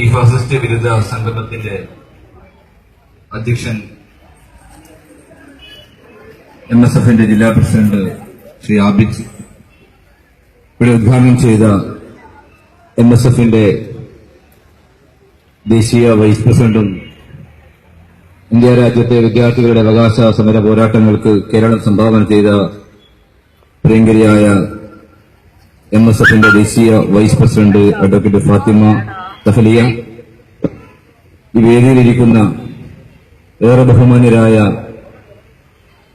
ഈ ഫാസിസ്റ്റ് വിരുദ്ധ സംഗമത്തിന്റെ അധ്യക്ഷൻ എം എസ് എഫിന്റെ ജില്ലാ പ്രസിഡന്റ് ശ്രീ ആബിദ് ഇവിടെ ഉദ്ഘാടനം ചെയ്ത എം എസ് എഫിന്റെ ദേശീയ വൈസ് പ്രസിഡന്റും ഇന്ത്യ രാജ്യത്തെ വിദ്യാർത്ഥികളുടെ അവകാശ സമര പോരാട്ടങ്ങൾക്ക് കേരളം സംഭാവന ചെയ്ത പ്രിയങ്കരിയായ എം എസ് എഫിന്റെ ദേശീയ vice president advocate Fathima Thahaliya ഈ വേദിയിലിരിക്കുന്ന ഏറെ ബഹുമാന്യരായ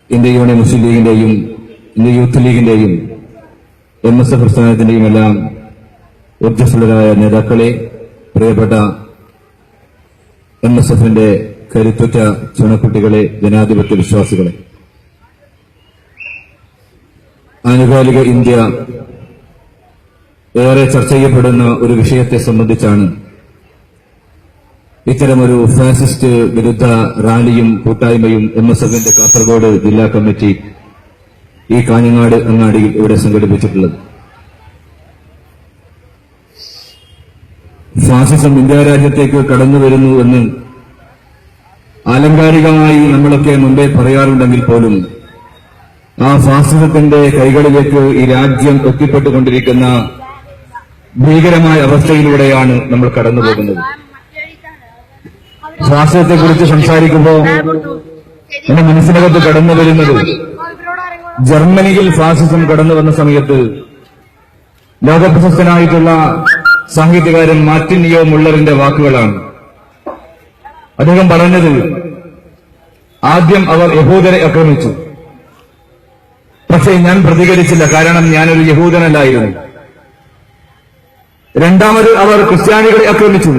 ഇന്ത്യ യൂണിയൻ മുസ്ലിം ലീഗിന്റെയും ഇന്ത്യ യൂത്ത് ലീഗിന്റെയും എം എസ് എഫ് പ്രസ്ഥാനത്തിന്റെയും എല്ലാം ഊർജസ്വലരായ നേതാക്കളെ പ്രിയപ്പെട്ട എം എസ് എഫിന്റെ കരുത്തുറ്റ ചുണക്കുട്ടികളെ ജനാധിപത്യ വിശ്വാസികളെ. ആനുകാലിക ഇന്ത്യ ഏറെ ചർച്ച ചെയ്യപ്പെടുന്ന ഒരു വിഷയത്തെ സംബന്ധിച്ചാണ് ഇത്തരമൊരു ഫാസിസ്റ്റ് വിരുദ്ധ റാലിയും കൂട്ടായ്മയും എം എസ് എഫിന്റെ കാസർഗോഡ് ജില്ലാ കമ്മിറ്റി ഈ കാഞ്ഞങ്ങാട് അങ്ങാടിയിൽ ഇവിടെ സംഘടിപ്പിച്ചിട്ടുള്ളത്. ഫാസിസം ഇന്ത്യ രാജ്യത്തേക്ക് കടന്നു വരുന്നു എന്ന് ആലങ്കാരികമായി നമ്മളൊക്കെ മുമ്പേ പറയാറുണ്ടെങ്കിൽ പോലും ആ ഫാസിസത്തിന്റെ കൈകളിലേക്ക് ഈ രാജ്യം എത്തിപ്പെട്ടുകൊണ്ടിരിക്കുന്ന ഭീകരമായ അവസ്ഥയിലൂടെയാണ് നമ്മൾ കടന്നു പോകുന്നത് ഫാസിസത്തെ കുറിച്ച് സംസാരിക്കുമ്പോൾ എന്റെ മനസ്സിനകത്ത് കടന്നു വരുന്നത് ജർമ്മനിയിൽ ഫാസിസം കടന്നു വന്ന സമയത്ത് ലോകപ്രശസ്തനായിട്ടുള്ള സാഹിത്യകാരൻ മാർട്ടിൻ നിയോ മുള്ളറിന്റെ വാക്കുകളാണ്. അദ്ദേഹം പറഞ്ഞത് ആദ്യം അവർ യഹൂദരെ ആക്രമിച്ചു. പക്ഷേ ഞാൻ പ്രതികരിച്ചില്ല കാരണം ഞാനൊരു യഹൂദനല്ലായിരുന്നു. രണ്ടാമത് അവർ ക്രിസ്ത്യാനികളെ ആക്രമിച്ചു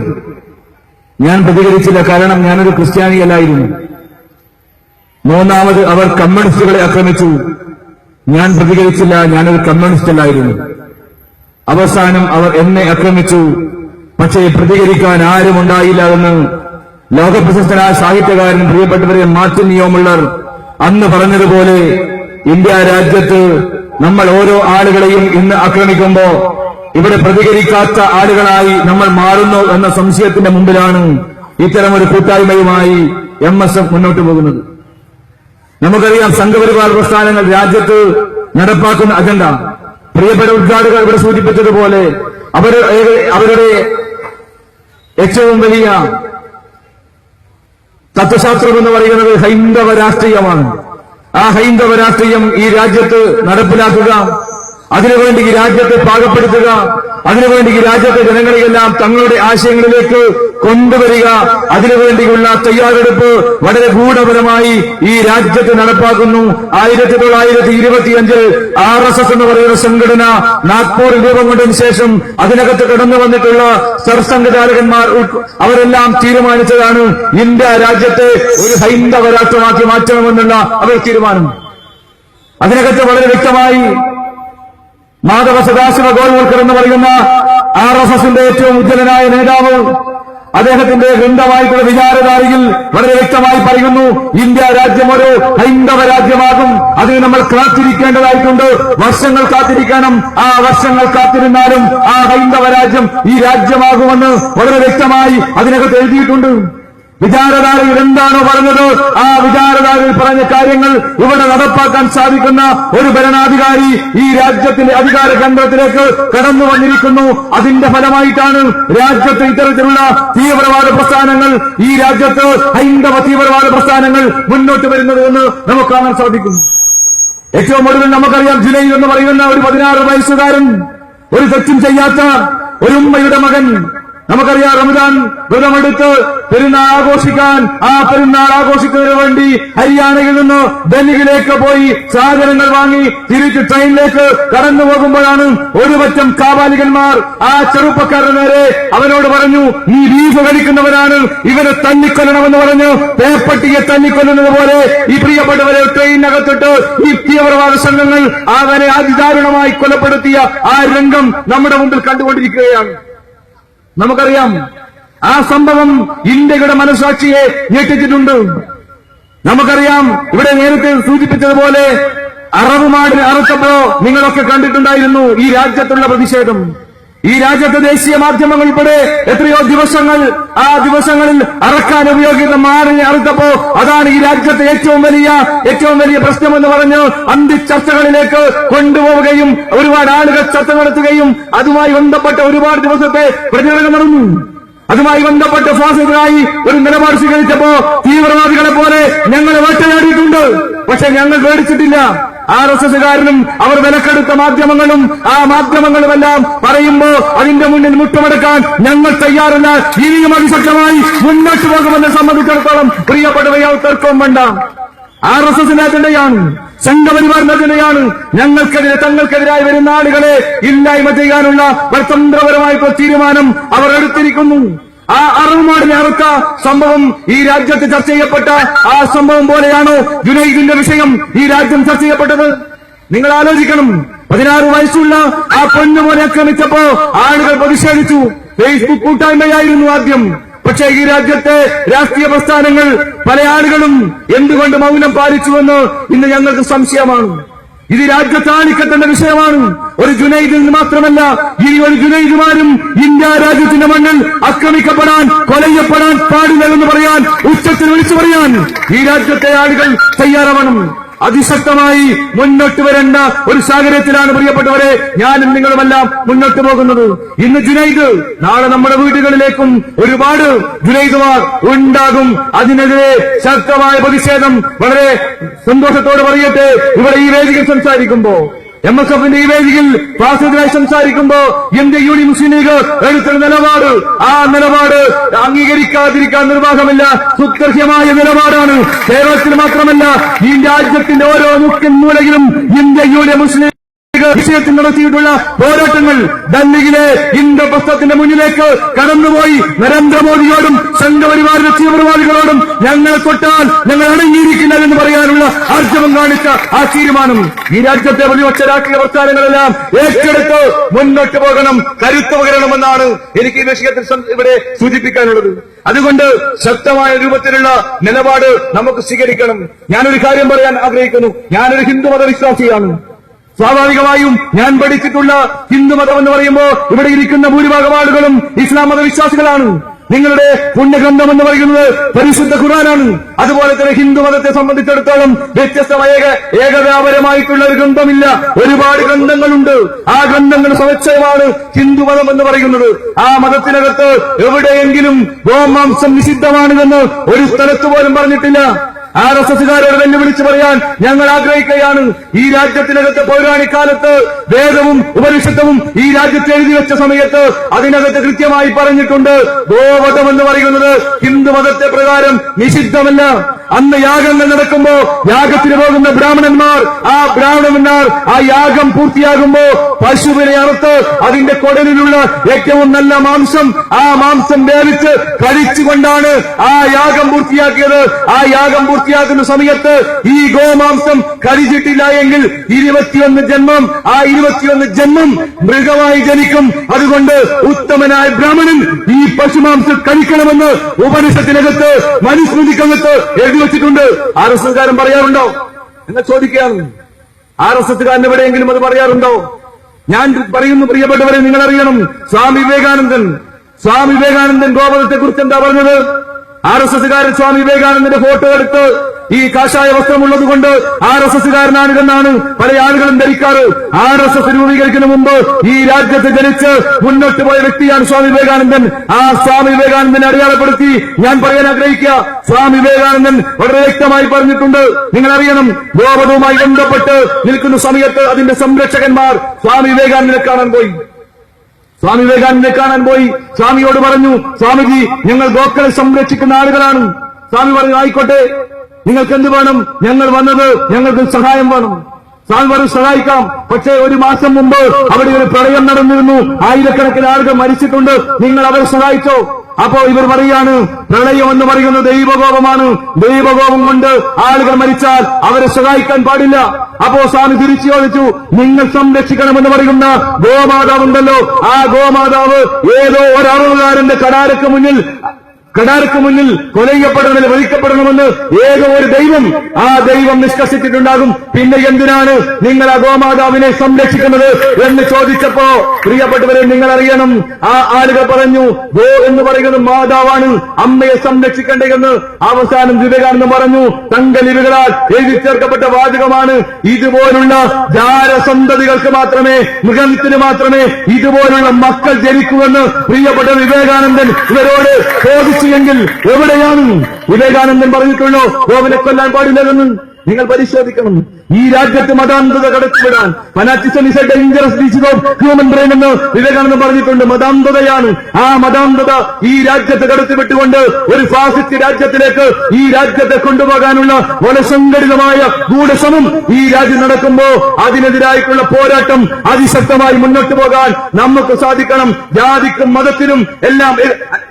ഞാൻ പ്രതികരിച്ചില്ല കാരണം ഞാനൊരു ക്രിസ്ത്യാനിയല്ലായിരുന്നു. മൂന്നാമത് അവർ കമ്മ്യൂണിസ്റ്റുകളെ ആക്രമിച്ചു. ഞാൻ പ്രതികരിച്ചില്ല ഞാനൊരു കമ്മ്യൂണിസ്റ്റ് അല്ലായിരുന്നു അവസാനം അവർ എന്നെ ആക്രമിച്ചു. പക്ഷേ പ്രതികരിക്കാൻ ആരും ഉണ്ടായില്ല എന്ന് ലോകപ്രശസ്തനായ സാഹിത്യകാരൻ പ്രിയപ്പെട്ടവരെ മാർട്ടിൻ നിയോമുള്ളർ അന്ന് പറഞ്ഞതുപോലെ ഇന്ത്യ രാജ്യത്ത് നമ്മൾ ഓരോ ആളുകളെയും ഇന്ന് ആക്രമിക്കുമ്പോ ഇവിടെ പ്രതികരിക്കാത്ത ആളുകളായി നമ്മൾ മാറുന്നു എന്ന സംശയത്തിന്റെ മുമ്പിലാണ് ഇത്തരം ഒരു കൂട്ടായ്മയുമായി എം എസ് എഫ് മുന്നോട്ട് പോകുന്നത്. നമുക്കറിയാം സംഘപരിവാർ പ്രസ്ഥാനങ്ങൾ രാജ്യത്ത് നടപ്പാക്കുന്ന അജണ്ട പ്രിയപ്പെട്ട ഉദ്ഘാടകർ ഇവിടെ സൂചിപ്പിച്ചതുപോലെ അവർ അവരുടെ ഏറ്റവും വലിയ തത്വശാസ്ത്രം എന്ന് പറയുന്നത് ഹൈന്ദവ രാഷ്ട്രീയമാണ്. ആ ഹൈന്ദവ രാഷ്ട്രീയം ഈ രാജ്യത്ത് നടപ്പിലാക്കുക അതിനുവേണ്ടി ഈ രാജ്യത്തെ പാകപ്പെടുത്തുക അതിനുവേണ്ടി ഈ രാജ്യത്തെ ജനങ്ങളെയെല്ലാം തങ്ങളുടെ ആശയങ്ങളിലേക്ക് കൊണ്ടുവരിക അതിനുവേണ്ടിയുള്ള തയ്യാറെടുപ്പ് വളരെ ഗൂഢപരമായി ഈ രാജ്യത്ത് നടപ്പാക്കുന്നു. ആയിരത്തി തൊള്ളായിരത്തി ഇരുപത്തിയഞ്ചിൽ ആർ എസ് എസ് എന്ന് പറയുന്ന സംഘടന നാഗ്പൂർ രൂപം കൊണ്ടതിന് ശേഷം അതിനകത്ത് കടന്നു വന്നിട്ടുള്ള സർസംഘചാലകന്മാർ അവരെല്ലാം തീരുമാനിച്ചതാണ് ഇന്ത്യ രാജ്യത്തെ ഒരു ഹൈന്ദവ രാഷ്ട്രമാക്കി മാറ്റണമെന്നുള്ള അവർ തീരുമാനം. അതിനകത്ത് വളരെ വ്യക്തമായി മാധവ സദാശിവ ഗോൾവൽക്കർ എന്ന് പറയുന്ന ആർ എസ് എസിന്റെ ഏറ്റവും ഉജ്ജ്വലനായ നേതാവ് അദ്ദേഹത്തിന്റെ ഗ്രന്ഥമായിട്ടുള്ള വിചാരധാരയിൽ വളരെ വ്യക്തമായി പറയുന്നു ഇന്ത്യ രാജ്യം ഒരു ഹൈന്ദവ രാജ്യമാകും. അതിന് നമ്മൾ കാത്തിരിക്കേണ്ടതായിട്ടുണ്ട്. വർഷങ്ങൾ കാത്തിരിക്കണം. ആ വർഷങ്ങൾ കാത്തിരുന്നാലും ആ ഹൈന്ദവ രാജ്യം ഈ രാജ്യമാകുമെന്ന് വളരെ വ്യക്തമായി അതിനകത്ത് എഴുതിയിട്ടുണ്ട്. വിചാരധാരയിൽ എന്താണോ പറഞ്ഞത്? ആ വിചാരധാരയിൽ പറഞ്ഞ കാര്യങ്ങൾ ഇവിടെ നടപ്പാക്കാൻ സാധിക്കുന്ന ഒരു ഭരണാധികാരി ഈ രാജ്യത്തിന്റെ അധികാര കേന്ദ്രത്തിലേക്ക് കടന്നു വന്നിരിക്കുന്നു. അതിന്റെ ഫലമായിട്ടാണ് രാജ്യത്ത് ഇത്തരത്തിലുള്ള തീവ്രവാദ പ്രസ്ഥാനങ്ങൾ ഈ രാജ്യത്ത് ഹൈന്ദവ തീവ്രവാദ പ്രസ്ഥാനങ്ങൾ മുന്നോട്ട് വരുന്നത് എന്ന് നമുക്ക് കാണാൻ സാധിക്കും ഏറ്റവും ഒടുവിൽ നമുക്കറിയാം ജുലൈ എന്ന് പറയുന്ന ഒരു പതിനാറ് വയസ്സുകാരൻ ഒരു തെറ്റും ചെയ്യാത്ത ഒരു ഉമ്മയുടെ മകൻ നമുക്കറിയാം റമദാൻ വ്രതമെടുത്ത് പെരുന്നാൾ ആഘോഷിക്കാൻ ആ പെരുന്നാൾ ആഘോഷിക്കുന്നതിന് വേണ്ടി ഹരിയാനയിൽ നിന്ന് ഡൽഹിയിലേക്ക് പോയി സാധനങ്ങൾ വാങ്ങി തിരിച്ച് ട്രെയിനിലേക്ക് കടന്നു പോകുമ്പോഴാണ് ഒരു പറ്റം കാബാലികന്മാർ ആ ചെറുപ്പക്കാരന് നേരെ അവനോട് പറഞ്ഞു നീ ബീഫ് കഴിക്കുന്നവരാണ് ഇവരെ തല്ലിക്കൊല്ലണമെന്ന് പറഞ്ഞു പേപ്പട്ടിയെ തല്ലിക്കൊല്ലുന്നത് പോലെ ഈ പ്രിയപ്പെട്ടവരെ ട്രെയിനകത്തിട്ട് ഈ തീവ്രവാദ സംഘങ്ങൾ അവരെ അതിദാരുണമായി കൊലപ്പെടുത്തിയ ആ രംഗം നമ്മുടെ മുമ്പിൽ കണ്ടുകൊണ്ടിരിക്കുകയാണ്. നമുക്കറിയാം ആ സംഭവം ഇന്ത്യയുടെ മനസാക്ഷിയെ ഞെട്ടിച്ചിട്ടുണ്ട്. നമുക്കറിയാം ഇവിടെ നേരത്തെ സൂചിപ്പിച്ചതുപോലെ അറവുമാടിന് മാടിനെ അറുത്തപ്പോ നിങ്ങളൊക്കെ കണ്ടിട്ടുണ്ടായിരുന്നു ഈ രാജ്യത്തുള്ള പ്രതിഷേധം. ഈ രാജ്യത്തെ ദേശീയ മാധ്യമങ്ങൾ ഉൾപ്പെടെ എത്രയോ ദിവസങ്ങൾ ആ ദിവസങ്ങളിൽ അറക്കാൻ ഉപയോഗിക്കുന്ന മാറിനെ അറുത്തപ്പോ അതാണ് ഈ രാജ്യത്തെ ഏറ്റവും വലിയ ഏറ്റവും വലിയ പ്രശ്നമെന്ന് പറഞ്ഞ് അന്തി ചർച്ചകളിലേക്ക് കൊണ്ടുപോവുകയും ഒരുപാട് ആളുകൾ ചർച്ച നടത്തുകയും അതുമായി ബന്ധപ്പെട്ട ഒരുപാട് ദിവസത്തെ പ്രതികരണം നടന്നു. അതുമായി ബന്ധപ്പെട്ട് ഫാസിസ്റ്റായി ഒരു നിലപാട് സ്വീകരിച്ചപ്പോ തീവ്രവാദികളെ പോലെ ഞങ്ങൾ വേട്ടയാടിയിട്ടുണ്ട്. പക്ഷെ ഞങ്ങൾ പേടിച്ചിട്ടില്ല. ആർ എസ് എസുകാരനും അവർ വിലക്കെടുത്ത മാധ്യമങ്ങളും ആ മാധ്യമങ്ങളുമെല്ലാം പറയുമ്പോൾ അതിന്റെ മുന്നിൽ മുട്ടുമടക്കാൻ ഞങ്ങൾ തയ്യാറല്ല ഇനിയും അതിശക്തമായി മുന്നോട്ട് പോകുമെന്ന് സംബന്ധിച്ചിടത്തോളം പ്രിയപ്പെടുകയോ തർക്കവും വേണ്ട. ആർ എസ് എസിന്റെ അജണ്ടയാണ് സംഘപരിവാറിന്റെ ഞങ്ങൾക്കെതിരെ തങ്ങൾക്കെതിരായി വരുന്ന ആളുകളെ ഇല്ലായ്മ ചെയ്യാനുള്ള പ്രതന്ത്രപരമായിട്ടുള്ള തന്ത്രപരമായിട്ടുള്ള തീരുമാനം അവർ എടുത്തിരിക്കുന്നു. ആ അറുമാടിനെ അറുത്ത സംഭവം ഈ രാജ്യത്ത് ചർച്ച ചെയ്യപ്പെട്ട ആ സംഭവം പോലെയാണോ ജുനൈദിന്റെ വിഷയം ഈ രാജ്യം ചർച്ച ചെയ്യപ്പെട്ടത്. നിങ്ങൾ ആലോചിക്കണം പതിനാറ് വയസ്സുള്ള ആ പൊന്നുമോനെ ആക്രമിച്ചപ്പോ ആളുകൾ പ്രതിഷേധിച്ചു. ഫേസ്ബുക്ക് കൂട്ടായ്മയായിരുന്നു ആദ്യം. പക്ഷേ ഈ രാജ്യത്തെ രാഷ്ട്രീയ പ്രസ്ഥാനങ്ങൾ പല ആളുകളും എന്തുകൊണ്ട് മൗനം പാലിച്ചുവെന്ന് ഇന്ന് ഞങ്ങൾക്ക് സംശയമാണ്. ഇത് രാജ്യത്താണിക്കത്തേണ്ട വിഷയമാണ്. ഒരു ജുനൈദിൽ നിന്ന് മാത്രമല്ല ഇനി ഒരു ജുനൈദുമാരും ഇന്ത്യ രാജ്യത്തിന്റെ മണ്ണിൽ ആക്രമിക്കപ്പെടാൻ കൊലയപ്പെടാൻ പാടില്ല എന്ന് പറയാൻ ഉച്ചത്തിൽ വിളിച്ചു പറയാൻ ഈ രാജ്യത്തെ ആളുകൾ തയ്യാറാവണം. അതിശക്തമായി മുന്നോട്ട് വരേണ്ട ഒരു സാഹചര്യത്തിലാണ് പ്രിയപ്പെട്ടവരെ ഞാനും നിങ്ങളുമെല്ലാം മുന്നോട്ട് പോകുന്നത്. ഇന്ന് ജുനൈദ് നാളെ നമ്മുടെ വീടുകളിലേക്കും ഒരുപാട് ജുനൈദുമാർ ഉണ്ടാകും. അതിനെതിരെ ശക്തമായ പ്രതിഷേധം വളരെ സന്തോഷത്തോട് പറയട്ടെ. ഇവിടെ ഈ വേദികൾ സംസാരിക്കുമ്പോ എം എസ് എഫിന്റെ ഈ വേദിയിൽ ക്ലാസ്സുകളായി സംസാരിക്കുമ്പോ ഇന്ത്യ യൂണിയൻ മുസ്ലിം ലീഗ് എടുത്ത നിലപാട്. ആ നിലപാട് അംഗീകരിക്കാതിരിക്കാൻ നിർവാഹമില്ല. സുത്യർഹ്യമായ നിലപാടാണ്. കേരളത്തിൽ മാത്രമല്ല ഈ രാജ്യത്തിന്റെ ഓരോ മുക്കിൻ മൂലയിലും ഇന്ത്യ യൂണിയൻ മുസ്ലിം വിഷയത്തിൽ നടത്തിയിട്ടുള്ള പോരാട്ടങ്ങൾ ഡൽഹിയിലെ ഇന്ത്യ ഇന്ദ്രപ്രസ്ഥത്തിന്റെ മുന്നിലേക്ക് കടന്നുപോയി. നരേന്ദ്രമോദിയോടും സംഘപരിവാറിന്റെ തീവ്രവാദികളോടും ഞങ്ങളെ തൊട്ടാൽ ഞങ്ങൾ അടങ്ങിയിരിക്കില്ല എന്ന് പറയാനുള്ള ആർജവം കാണിച്ച ആ തീരുമാനം ഈ രാജ്യത്തെ പ്രതിപക്ഷ രാഷ്ട്രീയ പ്രസ്ഥാനങ്ങളെല്ലാം ഏറ്റെടുത്ത് മുന്നോട്ട് പോകണം കരുത്ത് പകരണമെന്നാണ് എനിക്ക് ഈ വിഷയത്തിൽ ഇവിടെ സൂചിപ്പിക്കാനുള്ളത്. അതുകൊണ്ട് ശക്തമായ രൂപത്തിലുള്ള നിലപാട് നമുക്ക് സ്വീകരിക്കണം. ഞാനൊരു കാര്യം പറയാൻ ആഗ്രഹിക്കുന്നു. ഞാനൊരു ഹിന്ദു വിശ്വാസിയാണ് സ്വാഭാവികമായും ഞാൻ പഠിച്ചിട്ടുള്ള ഹിന്ദുമതം എന്ന് പറയുമ്പോൾ ഇവിടെ ഇരിക്കുന്ന ഭൂരിഭാഗം ആളുകളും ഇസ്ലാം മതവിശ്വാസികളാണ്. നിങ്ങളുടെ പുണ്യഗ്രന്ഥം എന്ന് പറയുന്നത് പരിശുദ്ധ ഖുറാനാണ് അതുപോലെ തന്നെ ഹിന്ദുമതത്തെ സംബന്ധിച്ചിടത്തോളം വ്യത്യസ്തമായ ഏകതാപരമായിട്ടുള്ള ഒരു ഗ്രന്ഥമില്ല. ഒരുപാട് ഗ്രന്ഥങ്ങളുണ്ട്. ആ ഗ്രന്ഥങ്ങൾ സമച്ചയമാണ് ഹിന്ദുമതം എന്ന് പറയുന്നത്. ആ മതത്തിനകത്ത് എവിടെയെങ്കിലും ഗോമാംസം നിഷിദ്ധമാണിതെന്ന് ഒരു സ്ഥലത്ത് പോലും പറഞ്ഞിട്ടില്ല. ആർ എസ് എസുകാരോട് വെല്ലുവിളിച്ച് പറയാൻ ഞങ്ങൾ ആഗ്രഹിക്കുകയാണ്. ഈ രാജ്യത്തിനകത്ത് പൗരാണിക്കാലത്ത് വേദവും ഉപനിഷത്തവും ഈ രാജ്യത്ത് എഴുതി വെച്ച സമയത്ത് അതിനകത്ത് കൃത്യമായി പറഞ്ഞിട്ടുണ്ട്. ഗോവധം എന്ന് പറയുന്നത് ഹിന്ദു മതത്തെ പ്രകാരം നിഷിദ്ധമല്ല. അന്ന് യാഗങ്ങൾ നടക്കുമ്പോ യാഗത്തിന് പോകുന്ന ബ്രാഹ്മണന്മാർ ആ ബ്രാഹ്മണന്മാർ ആ യാഗം പൂർത്തിയാകുമ്പോ പശുവിനെ അറുത്ത് അതിന്റെ കൊടലിലുള്ള ഏറ്റവും നല്ല മാംസം ആ മാംസം വേവിച്ച് കഴിച്ചുകൊണ്ടാണ് ആ യാഗം പൂർത്തിയാക്കിയത്. ആ യാഗം പൂർത്തിയാക്കുന്ന സമയത്ത് ഈ ഗോമാംസം കഴിച്ചിട്ടില്ല എങ്കിൽ ഇരുപത്തിയൊന്ന് ജന്മം ആ ഇരുപത്തിയൊന്ന് ജന്മം മൃഗമായി ജനിക്കും. അതുകൊണ്ട് ഉത്തമനായ ബ്രാഹ്മണൻ ഈ പശുമാംസം കഴിക്കണമെന്ന് ഉപനിഷത്തിനകത്ത് മനുസ്മൃതിക്കകത്ത് എഴുതി വെച്ചിട്ടുണ്ട്. ആർ എസ് എസ്കാരൻ പറയാറുണ്ടോ? എന്നെ ചോദിക്കുകയാണ്. ആർ എസ് എസ്കാരൻ എവിടെയെങ്കിലും അത് പറയാറുണ്ടോ? ഞാൻ പറയുന്നു പ്രിയപ്പെട്ടവരെ നിങ്ങൾ അറിയണം സ്വാമി വിവേകാനന്ദൻ. സ്വാമി വിവേകാനന്ദൻ ഗോപതത്തെ കുറിച്ച് എന്താ പറഞ്ഞത്? ആർ എസ് എസ്സുകാരൻ സ്വാമി വിവേകാനന്ദന്റെ ഫോട്ടോ എടുത്ത് ഈ കാഷായ വസ്ത്രമുള്ളത് കൊണ്ട് ആർ എസ് എസ്സുകാരനാണിതെന്നാണ് പല ആളുകളും ധരിക്കാറ്. ആർ എസ് എസ് രൂപീകരിക്കുന്ന മുമ്പ് ഈ രാജ്യത്ത് ജനിച്ച് മുന്നോട്ട് പോയ വ്യക്തിയാണ് സ്വാമി വിവേകാനന്ദൻ. ആ സ്വാമി വിവേകാനന്ദനെ അടയാളപ്പെടുത്തി ഞാൻ പറയാൻ ആഗ്രഹിക്കുക. സ്വാമി വിവേകാനന്ദൻ വളരെ വ്യക്തമായി പറഞ്ഞിട്ടുണ്ട്. നിങ്ങൾ അറിയണം ഗോപതവുമായി ബന്ധപ്പെട്ട് നിൽക്കുന്ന സമയത്ത് അതിന്റെ സംരക്ഷകന്മാർ സ്വാമി വിവേകാനന്ദനെ കാണാൻ പോയി. സ്വാമി വിവേകാനന്ദനെ കാണാൻ പോയി. സ്വാമിയോട് പറഞ്ഞു സ്വാമിജി ഞങ്ങൾ ഗോക്കളെ സംരക്ഷിക്കുന്ന ആളുകളാണ്. സ്വാമി പറഞ്ഞു ആയിക്കോട്ടെ. നിങ്ങൾക്ക് എന്ത് വേണം? ഞങ്ങൾ വന്നത് ഞങ്ങൾക്ക് സഹായം വേണം. സ്വാമി പറഞ്ഞു സഹായിക്കാം. പക്ഷേ ഒരു മാസം മുമ്പ് അവിടെ ഒരു പ്രളയം നടന്നിരുന്നു. ആയിരക്കണക്കിന് ആളുകൾ മരിച്ചിട്ടുണ്ട്. നിങ്ങൾ അവരെ സഹായിച്ചോ? അപ്പോ ഇവർ പറയാണ് പ്രളയം എന്ന് പറയുന്നത് ദൈവകോപമാണ്. ദൈവകോപം കൊണ്ട് ആളുകൾ മരിച്ചാൽ അവരെ സഹായിക്കാൻ പാടില്ല. അപ്പോ സ്വാമി തിരിച്ചു ചോദിച്ചു നിങ്ങൾ സംരക്ഷിക്കണമെന്ന് പറയുന്ന ഗോമാതാവുണ്ടല്ലോ. ആ ഗോമാതാവ് ഏതോ ഒരറുകാരന്റെ കടാരക്ക് മുന്നിൽ കടാർക്ക് മുന്നിൽ കൊലയ്യപ്പെടണമെന്ന് വധിക്കപ്പെടണമെന്ന് ഏക ഒരു ദൈവം ആ ദൈവം നിഷ്കർഷിച്ചിട്ടുണ്ടാകും. പിന്നെ എന്തിനാണ് നിങ്ങൾ ആ ഗോമാതാവിനെ സംരക്ഷിക്കുന്നത് എന്ന് ചോദിച്ചപ്പോ പ്രിയപ്പെട്ടവരെ നിങ്ങൾ അറിയണം ആ ആളുകൾ പറഞ്ഞു ഗോ എന്ന് പറയുന്നത് മാതാവാണ് അമ്മയെ സംരക്ഷിക്കേണ്ടതെന്ന് അവസാനം വിവേകാനന്ദൻ പറഞ്ഞു തങ്കലിപികളാൽ എഴുതി ചേർക്കപ്പെട്ട വാചകമാണ് ഇതുപോലുള്ള ജാരസന്തതികൾക്ക് മാത്രമേ മൃഗത്തിന് മാത്രമേ ഇതുപോലുള്ള മക്കൾ ജനിക്കുമെന്ന് പ്രിയപ്പെട്ട വിവേകാനന്ദൻ ഇവരോട് ചോദിച്ചുവെങ്കിൽ എവിടെയാണ് വിവേകാനന്ദൻ പറഞ്ഞിട്ടുള്ളോ ഗോവിനെ കൊല്ലാൻ പാടില്ലെന്ന് നിങ്ങൾ പരിശോധിക്കണം. ഈ രാജ്യത്ത് മതാന്തത കടത്തിവിടാൻ fanaticism is a dangerous disease human brain എന്ന് വിവേകാനന്ദൻ പറഞ്ഞിട്ടുണ്ട്. മതാന്തതയാണ്. ആ മതാന്തത ഈ രാജ്യത്ത് കടത്തിവിട്ടുകൊണ്ട് ഒരു ഫാസിസ്റ്റ് രാജ്യത്തിലേക്ക് ഈ രാജ്യത്തെ കൊണ്ടുപോകാനുള്ള വളസംഘടിതമായ ഗൂഢശ്രമം ഈ രാജ്യം നടക്കുമ്പോ അതിനെതിരായിട്ടുള്ള പോരാട്ടം അതിശക്തമായി മുന്നോട്ട് പോകാൻ നമുക്ക് സാധിക്കണം. ജാതിക്കും മതത്തിനും എല്ലാം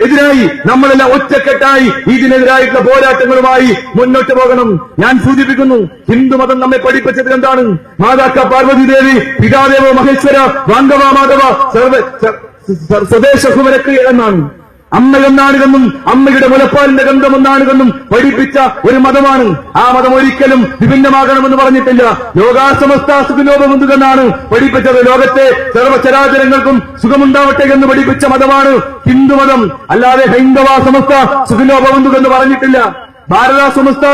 എതിരായി നമ്മളെല്ലാം ഒറ്റക്കെട്ടായി ഇതിനെതിരായിട്ടുള്ള പോരാട്ടങ്ങളുമായി മുന്നോട്ട് പോകണം. ഞാൻ സൂചിപ്പിക്കുന്നു ഹിന്ദുമതം നമ്മെ പഠിപ്പിച്ചത് എന്താണ്? മാതാക്ക പാർവതി ദേവി പിതാദേവ മഹേശ്വര വാങ്കവ മാധവ സർവ സ്വദേശ എന്നാണ്. അമ്മ എന്നാണിതെന്നും അമ്മയുടെ മുലപ്പാലിന്റെ ഗന്ധം എന്നാണിതെന്നും പഠിപ്പിച്ച ഒരു മതമാണ്. ആ മതം ഒരിക്കലും വിഭിന്നമാകണമെന്ന് പറഞ്ഞിട്ടില്ല. ലോകാസമസ്ത സുഖലോപബന്ധുവെന്നാണ് പഠിപ്പിച്ചത്? ലോകത്തെ സർവചരാചരങ്ങൾക്കും സുഖമുണ്ടാവട്ടെ എന്ന് പഠിപ്പിച്ച മതമാണ് ഹിന്ദുമതം. അല്ലാതെ ഹൈന്ദവ സമസ്ത സുഖലോപബന്ധു എന്ന് പറഞ്ഞിട്ടില്ല. ഭാരത സമസ്ത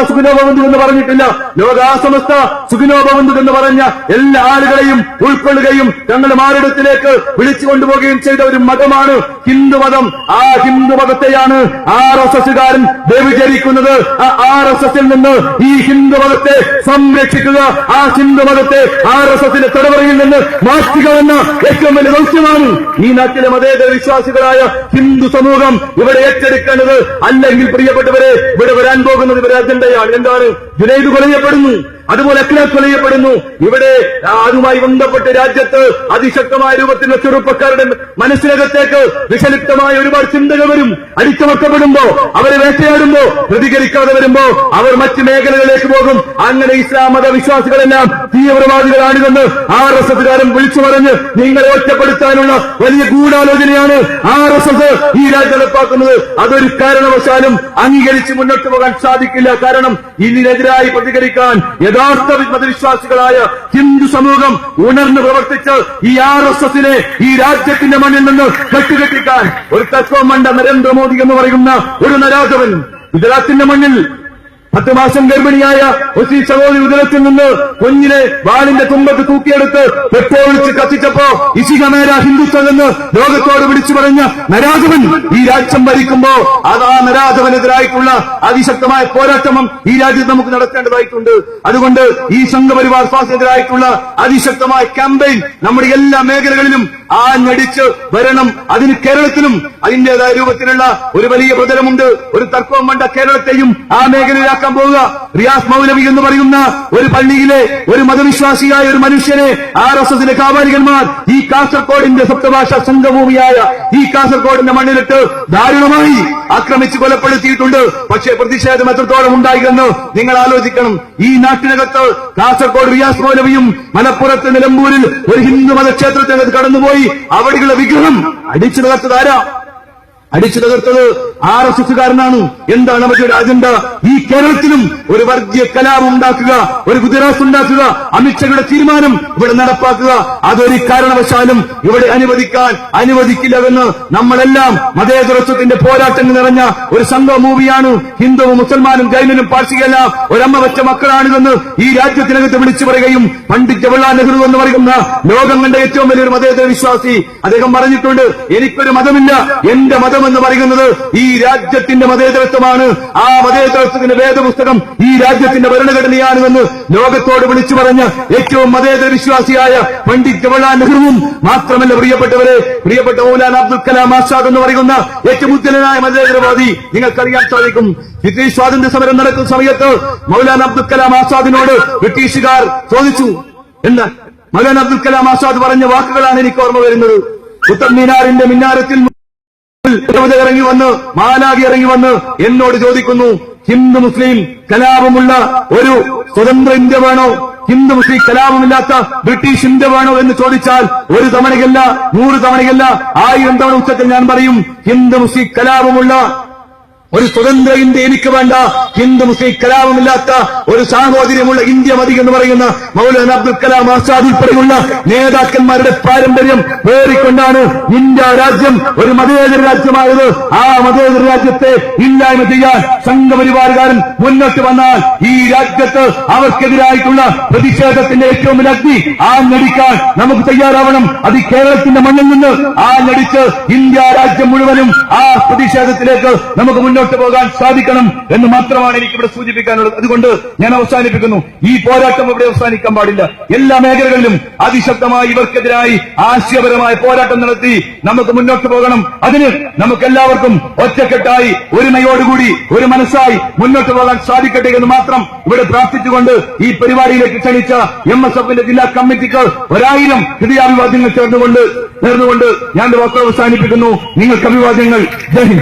എന്ന് പറഞ്ഞിട്ടില്ല. ലോകാസമസ്ത സുഖിനോഭവന്തു എന്ന് പറഞ്ഞ എല്ലാ ആളുകളെയും ഉൾക്കൊള്ളുകയും തങ്ങളുടെ മാറിടത്തിലേക്ക് വിളിച്ചു കൊണ്ടുപോവുകയും ചെയ്ത ഒരു മതമാണ് ഹിന്ദുമതം ആ ഹിന്ദുമതത്തെയാണ് ആർ എസ് എസുകാരൻ വ്യഭിചരിക്കുന്നത്. ആ ആർ എസ് എസിൽ നിന്ന് ഈ ഹിന്ദുമതത്തെ സംരക്ഷിക്കുക. ആ ഹിന്ദുമതത്തെ ആർ എസ് എസിന്റെ തടവറയിൽ നിന്ന് മാറ്റുക എന്ന ഏറ്റവും വലിയ ദൗത്യമാണ് ഈ നാട്ടിലെ മതേതര വിശ്വാസികളായ ഹിന്ദു സമൂഹം ഇവിടെ ഏറ്റെടുക്കേണ്ടത്. അല്ലെങ്കിൽ പ്രിയപ്പെട്ടവരെ ഇവിടെ വരാൻ പോകുന്നത് ഇവരെ അജണ്ടയാണ്. എന്താണ്? ജുനൈദ് കൊലയപ്പെടുന്നു. അതുപോലെ അഖിലേഷ് കൊലയപ്പെടുന്നു ഇവിടെ അതുമായി ബന്ധപ്പെട്ട് രാജ്യത്ത് അതിശക്തമായ രൂപത്തിലുള്ള ചെറുപ്പക്കാരുടെ മനസ്സിനകത്തേക്ക് വിഷലിപ്തമായ ഒരുപാട് ചിന്തകൾ വരും. അടിച്ചമർത്തപ്പെടുമ്പോ അവരെ വേട്ടയാടുമ്പോ പ്രതികരിക്കാതെ വരുമ്പോ അവർ മറ്റ് മേഖലകളിലേക്ക് പോകും. അങ്ങനെ ഇസ്ലാം മത വിശ്വാസികളെല്ലാം തീവ്രവാദികളാണിതെന്ന് ആർ എസ് എസുകാരൻ വിളിച്ചു പറഞ്ഞ് നിങ്ങളെ ഒറ്റപ്പെടുത്താനുള്ള വലിയ ഗൂഢാലോചനയാണ് ആർ എസ് എസ് ഈ രാജ്യം നടപ്പാക്കുന്നത്. അതൊരു കാരണവശാലും അംഗീകരിച്ച് മുന്നോട്ട് പോകാൻ സാധിക്കില്ല. കാരണം ഇതിനെതിരായി പ്രതികരിക്കാൻ യഥാർത്ഥ മതവിശ്വാസികളായ ഹിന്ദു സമൂഹം ഉണർന്നു പ്രവർത്തിച്ച് ഈ ആർ എസ് എസിനെ ഈ രാജ്യത്തിന്റെ മണ്ണിൽ നിന്ന് കെട്ടുകെട്ടിക്കാൻ ഒരു തത്വം വേണ്ട നരേന്ദ്രമോദി എന്ന് പറയുന്ന ഒരു നരാധവൻ ഗുജറാത്തിന്റെ മണ്ണിൽ പത്ത് മാസം ഗർഭിണിയായ ഒസി സഹോദരി ഉദരത്തിൽ നിന്ന് കുഞ്ഞിനെ വാളിന്റെ തുമ്പത്ത് തൂക്കിയെടുത്ത് പെട്ടോളിച്ച് കത്തിച്ചപ്പോ ഇശികമേര ഹിന്ദുത്വം എന്ന് ലോകത്തോട് വിളിച്ചു പറഞ്ഞ നരാജവൻ ഈ രാജ്യം ഭരിക്കുമ്പോ അത് ആ നരാജവനെതിരായിട്ടുള്ള അതിശക്തമായ പോരാട്ടം ഈ രാജ്യത്ത് നമുക്ക് നടത്തേണ്ടതായിട്ടുണ്ട്. അതുകൊണ്ട് ഈ സംഘപരിവാർ സ്വാസ്ഥ്യത്തിനായിട്ടുള്ള അതിശക്തമായ ക്യാമ്പയിൻ നമ്മുടെ എല്ലാ മേഖലകളിലും ആഞ്ഞടിച്ച് വരണം അതിന് കേരളത്തിനും അതിന്റേതായ രൂപത്തിലുള്ള ഒരു വലിയ പ്രതലമുണ്ട്. ഒരു തർക്കവും വേണ്ട കേരളത്തെയും ആ മേഖലയിലാക്കാൻ പോവുക. റിയാസ് മൗലവി എന്ന് പറയുന്ന ഒരു പള്ളിയിലെ ഒരു മതവിശ്വാസിയായ ഒരു മനുഷ്യനെ ആർ എസ് എസിലെ കാവാലികന്മാർ ഈ കാസർകോടിന്റെ സപ്തഭാഷ സംഘഭൂമിയായ ഈ കാസർകോടിന്റെ മണ്ണിലിട്ട് ദാരുണമായി ആക്രമിച്ച് കൊലപ്പെടുത്തിയിട്ടുണ്ട്. പക്ഷേ പ്രതിഷേധം എത്രത്തോളം ഉണ്ടായിരുന്നു നിങ്ങൾ ആലോചിക്കണം. ഈ നാട്ടിനകത്ത് കാസർകോട് റിയാസ് മൗലവിയും മലപ്പുറത്ത് നിലമ്പൂരിൽ ഒരു ഹിന്ദു മതക്ഷേത്രത്തിനകത്ത് കടന്നുപോയി. അവിടെയുള്ള വിഗ്രഹം അടിച്ചു തകർത്തതാരാ അടിച്ചു തകർത്തത് ആർ എസ് എസ്സുകാരനാണ് എന്താണ് അവരുടെ അജണ്ട? ഈ കേരളത്തിലും ഒരു വർഗീയ കലാപം ഉണ്ടാക്കുക ഒരു ഗുജറാത്ത് ഉണ്ടാക്കുക അമിത്ഷയുടെ തീരുമാനം ഇവിടെ നടപ്പാക്കുക. അതൊരു കാരണവശാലും ഇവിടെ അനുവദിക്കാൻ അനുവദിക്കില്ലവെന്ന് നമ്മളെല്ലാം മതേതരത്വത്തിന്റെ പോരാട്ടങ്ങൾ നിറഞ്ഞ ഒരു സംഘ മൂവിയാണ്. ഹിന്ദുവും മുസൽമാനും ജൈനനും പാർസികെല്ലാം ഒരമ്മ വെച്ച മക്കളാണിതെന്ന് ഈ രാജ്യത്തിനകത്ത് വിളിച്ചു പറയുകയും പണ്ഡിറ്റ് ജവഹർലാൽ നെഹ്റു എന്ന് പറയുന്ന ലോകം കണ്ട ഏറ്റവും വലിയൊരു മതേതര വിശ്വാസി അദ്ദേഹം പറഞ്ഞിട്ടുണ്ട് എനിക്കൊരു മതമില്ല എന്റെ മതം എന്ന് പറയുന്നത് ഈ രാജ്യത്തിന്റെ മതേതരത്വമാണ്. ആ മതേതരത്വത്തിന്റെ വേദപുസ്തകം ഈ രാജ്യത്തിന്റെ ഭരണഘടനയാണെന്ന് ലോകത്തോട് വിളിച്ചു പറഞ്ഞ ഏറ്റവും മതേതര വിശ്വാസിയായ പണ്ഡിറ്റ് ജവഹർലാൽ നെഹ്റുവും മാത്രമല്ല പ്രിയപ്പെട്ടവരെ പ്രിയപ്പെട്ട മൗലാൻ അബ്ദുൽ കലാം ആസാദ് എന്ന് പറയുന്ന ഏറ്റവും ഉജ്ജ്വലനായ മതേതരവാദി നിങ്ങൾക്കറിയാൻ സാധിക്കും. ബ്രിട്ടീഷ് സ്വാതന്ത്ര്യ സമരം നടക്കുന്ന സമയത്ത് മൗലാൻ അബ്ദുൽ കലാം ആസാദിനോട് ബ്രിട്ടീഷുകാർ ചോദിച്ചു എന്താ മൗലാൻ അബ്ദുൽ കലാം ആസാദ് പറഞ്ഞ വാക്കുകളാണ് എനിക്ക് ഓർമ്മ വരുന്നത്. കുത്തബ് മിനാറിന്റെ മിന്നാരത്തിൽ ഇറങ്ങി വന്ന് മാലാകി ഇറങ്ങി വന്ന് എന്നോട് ചോദിക്കുന്നു ഹിന്ദു മുസ്ലിം കലാപമുള്ള ഒരു സ്വതന്ത്ര ഇന്ത്യ വേണോ? ഹിന്ദു മുസ്ലിം കലാപമില്ലാത്ത ബ്രിട്ടീഷ് ഇന്ത്യ വേണോ എന്ന് ചോദിച്ചാൽ ഒരു തവണയല്ല നൂറ് തവണയല്ല ആയിരം തവണ ഉച്ചത്തിൽ ഞാൻ പറയും ഹിന്ദു മുസ്ലിം കലാപമുള്ള ഒരു സ്വതന്ത്ര ഇന്ത്യ എനിക്ക് വേണ്ട. ഹിന്ദു മുസ്ലിം കലാപമില്ലാത്ത ഒരു സാഹോദര്യമുള്ള ഇന്ത്യ മതി എന്ന് പറയുന്ന മൗലാന അബ്ദുൽ കലാം ആസാദ് ഉൾപ്പെടെയുള്ള നേതാക്കന്മാരുടെ പാരമ്പര്യം വേറിക്കൊണ്ടാണ് ഇന്ത്യ രാജ്യം ഒരു മതേതര രാജ്യമായത്. ആ മതേതര രാജ്യത്തെ ഇല്ലായ്മ ചെയ്യാൻ സംഘപരിവാറുകാരൻ മുന്നോട്ട് വന്നാൽ ഈ രാജ്യത്ത് അവർക്കെതിരായിട്ടുള്ള പ്രതിഷേധത്തിന്റെ ഏറ്റവും വലിയ അഗ്നി ആഞ്ഞടിക്കാൻ നമുക്ക് തയ്യാറാവണം. അത് കേരളത്തിന്റെ മണ്ണിൽ നിന്ന് ആഞ്ഞടിച്ച് ഇന്ത്യ രാജ്യം മുഴുവനും ആ പ്രതിഷേധത്തിലേക്ക് നമുക്ക് മുന്നോട്ട് പോകാൻ സാധിക്കണം എന്ന് മാത്രമാണ് എനിക്ക് ഇവിടെ സൂചിപ്പിക്കാനുള്ളത്. അതുകൊണ്ട് ഞാൻ അവസാനിപ്പിക്കുന്നു. ഈ പോരാട്ടം ഇവിടെ അവസാനിക്കാൻ പാടില്ല. എല്ലാ മേഖലകളിലും അതിശക്തമായി ഇവർക്കെതിരായി ആശയപരമായ പോരാട്ടം നടത്തി നമുക്ക് മുന്നോട്ട് പോകണം. അതിന് നമുക്ക് എല്ലാവർക്കും ഒറ്റക്കെട്ടായി ഒരുമയോടുകൂടി ഒരു മനസ്സായി മുന്നോട്ട് പോകാൻ സാധിക്കട്ടെ എന്ന് മാത്രം ഇവിടെ പ്രാർത്ഥിച്ചുകൊണ്ട് ഈ പരിപാടിയിലേക്ക് ക്ഷണിച്ച എം എസ് എഫിന്റെ ജില്ലാ കമ്മിറ്റികൾ ഒരായിരം ഹൃദയാഭിവാദ്യങ്ങൾ ചേർന്നുകൊണ്ട് ചേർന്നുകൊണ്ട് ഞാൻ വാക്കുകൾ അവസാനിപ്പിക്കുന്നു. നിങ്ങൾക്ക് അഭിവാദ്യങ്ങൾ. ജയ്